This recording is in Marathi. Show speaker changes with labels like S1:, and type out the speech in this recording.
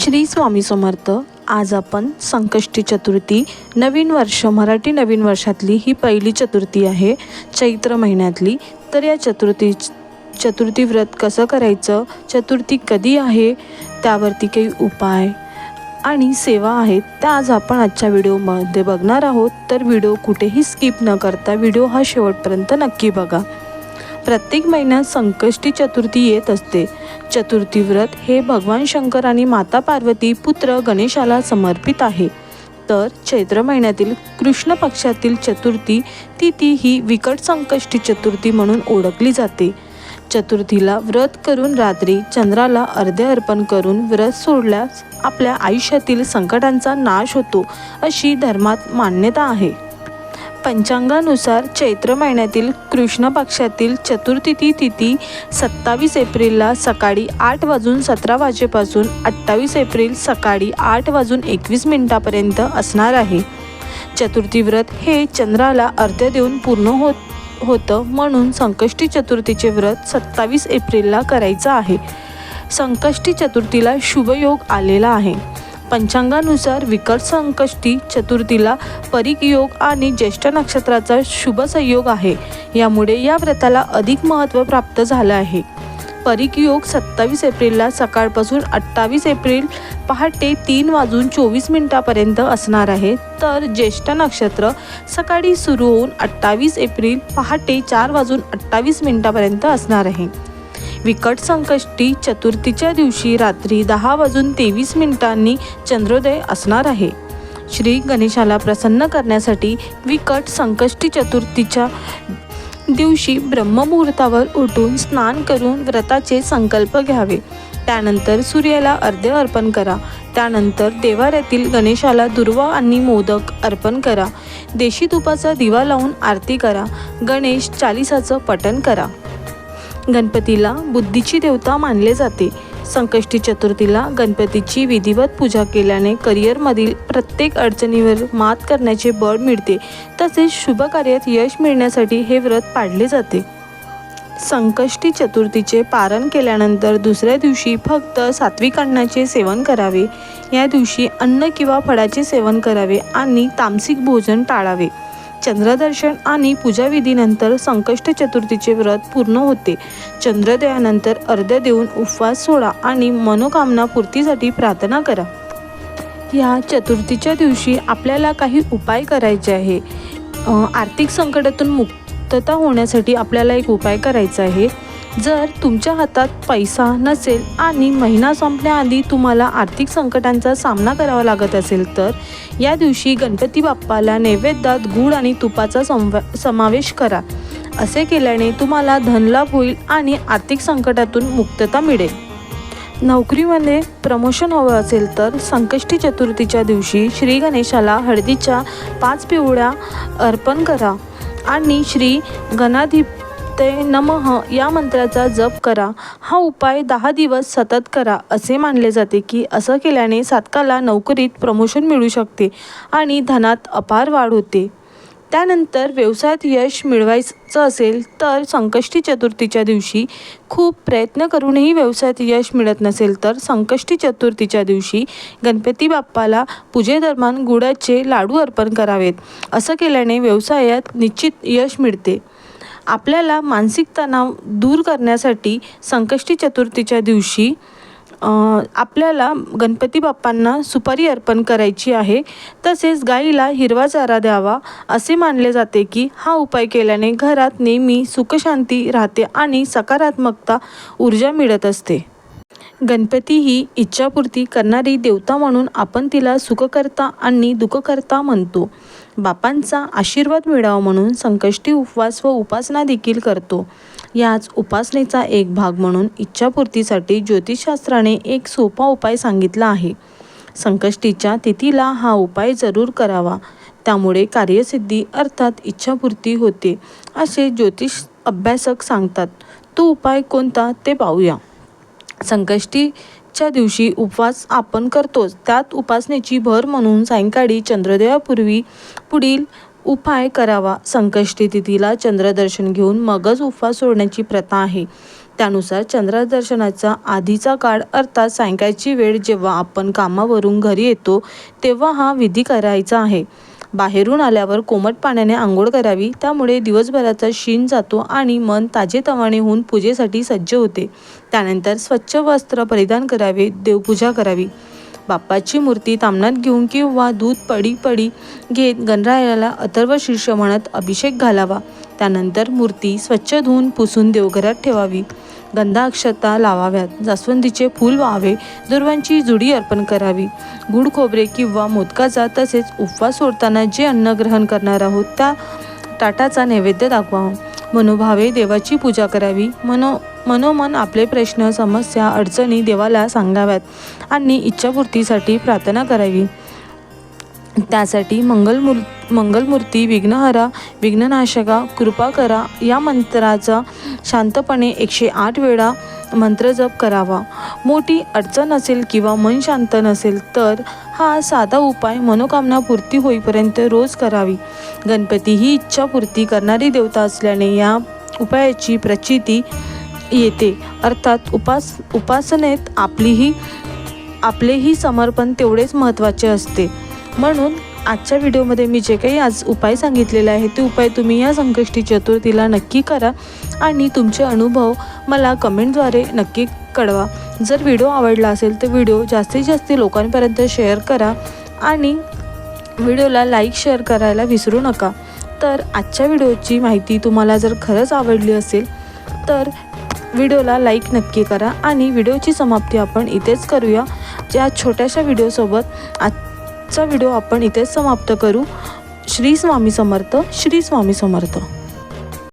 S1: श्री स्वामी समर्थ आज आपण संकष्टी चतुर्थी नवीन वर्ष मराठी नवीन वर्षातली ही पहिली चतुर्थी आहे चैत्र महिन्यातली. तर या चतुर्थी चतुर्थी व्रत कसं करायचं चतुर्थी कधी आहे त्यावरती काही उपाय आणि सेवा आहेत त्या आज आपण आजच्या व्हिडिओमध्ये बघणार आहोत. तर व्हिडिओ कुठेही स्किप न करता व्हिडिओ हा शेवटपर्यंत नक्की बघा. प्रत्येक महिन्यात संकष्टी चतुर्थी येत असते. चतुर्थी व्रत हे भगवान शंकर आणि माता पार्वती पुत्र गणेशाला समर्पित आहे. तर चैत्र महिन्यातील कृष्ण पक्षातील चतुर्थी तिथी ही विकट संकष्टी चतुर्थी म्हणून ओळखली जाते. चतुर्थीला व्रत करून रात्री चंद्राला अर्धे अर्पण करून व्रत सोडल्यास आपल्या आयुष्यातील संकटांचा नाश होतो अशी धर्मात मान्यता आहे. पंचांगानुसार चैत्र महिन्यातील कृष्ण पक्षातील चतुर्थी तिथी सत्तावीस एप्रिलला सकाळी आठ वाजून सतरा वाजेपासून अठ्ठावीस एप्रिल सकाळी आठ वाजून एकवीस मिनिटापर्यंत असणार आहे. चतुर्थी व्रत हे चंद्राला अर्ध्य देऊन पूर्ण होत होतं म्हणून संकष्टी चतुर्थीचे व्रत सत्तावीस एप्रिलला करायचं आहे. संकष्टी चतुर्थीला शुभयोग आलेला आहे. पंचांगानुसार विकट संकष्टी चतुर्थीला परिक योग आणि ज्येष्ठ नक्षत्राचा शुभ संयोग आहे. यामुळे या व्रताला अधिक महत्त्व प्राप्त झालं आहे. परिक योग सत्तावीस एप्रिलला सकाळपासून अठ्ठावीस एप्रिल पहाटे तीन वाजून चोवीस मिनिटापर्यंत असणार आहे. तर ज्येष्ठ नक्षत्र सकाळी सुरू होऊन अठ्ठावीस एप्रिल पहाटे चार वाजून अठ्ठावीस मिनिटापर्यंत असणार आहे. विकट संकष्टी चतुर्थीच्या दिवशी रात्री दहा वाजून तेवीस मिनिटांनी चंद्रोदय असणार आहे. श्री गणेशाला प्रसन्न करण्यासाठी विकट संकष्टी चतुर्थीच्या दिवशी ब्रह्ममुहूर्तावर उठून स्नान करून व्रताचे संकल्प घ्यावे. त्यानंतर सूर्याला अर्धे अर्पण करा. त्यानंतर देवाऱ्यातील गणेशाला दुर्वा आणि मोदक अर्पण करा. देशी तुपाचा दिवा लावून आरती करा. गणेश चालिसाचं पठण करा. गणपतीला बुद्धीची देवता मानले जाते. संकष्टी चतुर्थीला गणपतीची विधिवत पूजा केल्याने करिअरमधील प्रत्येक अडचणीवर मात करण्याचे बळ मिळते. तसेच शुभ कार्यात यश मिळण्यासाठी हे व्रत पाळले जाते. संकष्टी चतुर्थीचे पारण केल्यानंतर दुसऱ्या दिवशी फक्त सात्विक अन्नाचे सेवन करावे. या दिवशी अन्न किंवा फळाचे सेवन करावे आणि तामसिक भोजन टाळावे. चंद्रदर्शन आणि पूजाविधीनंतर संकष्ट चतुर्थीचे व्रत पूर्ण होते. चंद्रोदयानंतर अर्ध देऊन उपवास सोडा आणि मनोकामना पूर्तीसाठी प्रार्थना करा. या चतुर्थीच्या दिवशी आपल्याला काही उपाय करायचे आहे. आर्थिक संकटातून मुक्तता होण्यासाठी आपल्याला एक उपाय करायचा आहे. जर तुमच्या हातात पैसा नसेल आणि महिना संपण्याआधी तुम्हाला आर्थिक संकटांचा सामना करावा लागत असेल तर या दिवशी गणपती बाप्पाला नैवेद्यात गूळ आणि तुपाचा संवा समावेश करा. असे केल्याने तुम्हाला धनलाभ होईल आणि आर्थिक संकटातून मुक्तता मिळेल. नोकरीमध्ये प्रमोशन हवं असेल तर संकष्टी चतुर्थीच्या दिवशी श्री गणेशाला हळदीच्या पाच पिवळ्या अर्पण करा आणि श्री गणाधिप ते नमः या मंत्राचा जप करा. हा उपाय दहा दिवस सतत करा असे मानले जाते की असं केल्याने सातकाला नोकरीत प्रमोशन मिळू शकते आणि धनात अपार वाढ होते. त्यानंतर व्यवसायात यश मिळवायचं असेल तर संकष्टी चतुर्थीच्या दिवशी खूप प्रयत्न करूनही व्यवसायात यश मिळत नसेल तर संकष्टी चतुर्थीच्या दिवशी गणपती बाप्पाला पूजेदरम्यान गुळाचे लाडू अर्पण करावेत. असं केल्याने व्यवसायात निश्चित यश मिळते. आपल्याला मानसिक तणाव दूर करण्यासाठी संकष्टी चतुर्थीच्या दिवशी आपल्याला गणपती बाप्पांना सुपारी अर्पण करायची आहे. तसेच गाईला हिरवा चारा द्यावा. असे मानले जाते की हा उपाय केल्याने घरात नेहमी सुखशांती राहते आणि सकारात्मकता ऊर्जा मिळत असते. गणपती ही इच्छापूर्ती करणारी देवता म्हणून आपण तिला सुखकर्ता आणि दुःखकर्ता म्हणतो. बापांचा आशीर्वाद मिळावा म्हणून संकष्टी उपवास व उपासना देखील करतो. याच उपासनेचा एक भाग म्हणून इच्छापूर्तीसाठी ज्योतिषशास्त्राने एक सोपा उपाय सांगितला आहे. संकष्टीच्या तिथीला हा उपाय जरूर करावा. त्यामुळे कार्यसिद्धी अर्थात इच्छापूर्ती होते असे ज्योतिष अभ्यासक सांगतात. तो उपाय कोणता ते पाहूया. संकष्टीच्या दिवशी उपवास आपण करतोच. त्यात उपासनेची भर म्हणून सायंकाळी चंद्रदेवापूर्वी पुढील उपाय करावा. संकष्टी तिथीला चंद्रदर्शन घेऊन मगच उपवास सोडण्याची प्रथा आहे. त्यानुसार चंद्रदर्शनाचा आधीचा काळ अर्थात सायंकाळची वेळ जेव्हा आपण कामावरून घरी येतो तेव्हा हा विधी करायचा आहे. बाहेरून आल्यावर कोमट पाण्याने आंघोळ करावी. त्यामुळे दिवसभराचा शीण जातो आणि मन ताजेतवाने होऊन पूजेसाठी सज्ज होते. त्यानंतर स्वच्छ वस्त्र परिधान करावे देवपूजा करावी. बाप्पाची मूर्ती तामणात घेऊन किंवा दूध पडी पडी घेत गणरायाला अथर्व शीर्ष म्हणत अभिषेक घालावा. त्यानंतर मूर्ती स्वच्छ धुवून पुसून देवघरात ठेवावी. गंधा अक्षता लावाव्यात. जास्वंदीचे फूल व्हावे. दुर्वांची जुडी अर्पण करावी. गुड खोबरे किंवा मोदकाचा तसेच उपवास सोडताना जे अन्न ग्रहण करणार आहोत त्या ताटाचा नैवेद्य दाखवावा मनोभावे देवाची पूजा करावी. मनो मनोमन आपले प्रश्न समस्या अडचणी देवाला सांगाव्यात आणि इच्छापूर्तीसाठी प्रार्थना करावी. त्यासाठी मंगलमूर मंगलमूर्ती विघ्नहरा विघ्ननाशका कृपा करा. या मंत्राचा शांतपणे एकशे आठ वेळा मंत्रजप करावा. मोठी अडचण असेल किंवा मन शांत नसेल तर हा साधा उपाय मनोकामना पूर्ती होईपर्यंत रोज करावी. गणपती ही इच्छापूर्ती करणारी देवता असल्याने या उपायाची प्रचिती येते. अर्थात उपास उपासनेत आपलीही आपलेही समर्पण तेवढेच महत्त्वाचे असते. म्हणून आजच्या व्हिडिओमध्ये मी जे काही आज उपाय सांगितलेले आहे ते उपाय तुम्ही या संकष्टी चतुर्थीला नक्की करा आणि तुमचे अनुभव मला कमेंटद्वारे नक्की कळवा. जर व्हिडिओ आवडला असेल तर व्हिडिओ जास्तीत जास्त लोकांपर्यंत शेअर करा आणि व्हिडिओला लाईक शेअर करायला विसरू नका. तर आजच्या व्हिडिओची माहिती तुम्हाला जर खरंच आवडली असेल तर व्हिडिओला लाईक नक्की करा आणि व्हिडिओची समाप्ती आपण इथेच करूया. ज्या छोट्याशा व्हिडिओसोबत आज आजचा व्हिडिओ आपण इथेच समाप्त करू. श्री स्वामी समर्थ श्री स्वामी समर्थ.